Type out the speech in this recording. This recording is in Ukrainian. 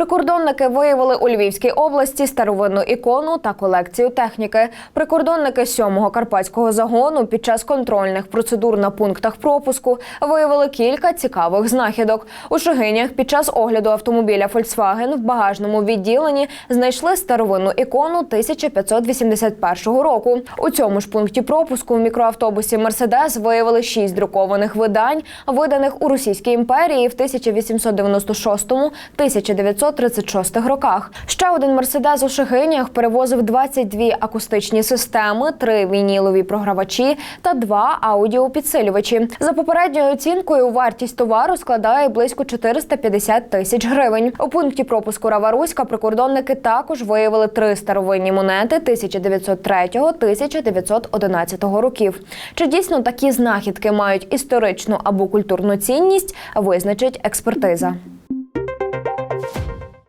Прикордонники виявили у Львівській області старовинну ікону та колекцію техніки. Прикордонники 7-го карпатського загону під час контрольних процедур на пунктах пропуску виявили кілька цікавих знахідок. У Шогинях під час огляду автомобіля Volkswagen в багажному відділенні знайшли старовинну ікону 1581 року. У цьому ж пункті пропуску в мікроавтобусі Мерседес виявили шість друкованих видань, виданих у Російській імперії в 1896-1936 роках. Ще один Мерседес у Шегинях перевозив 22 акустичні системи, три вінілові програвачі та два аудіопідсилювачі. За попередньою оцінкою, вартість товару складає близько 450 тисяч гривень. У пункті пропуску Раваруська прикордонники також виявили три старовинні монети 1903-1911 років. Чи дійсно такі знахідки мають історичну або культурну цінність, визначить експертиза.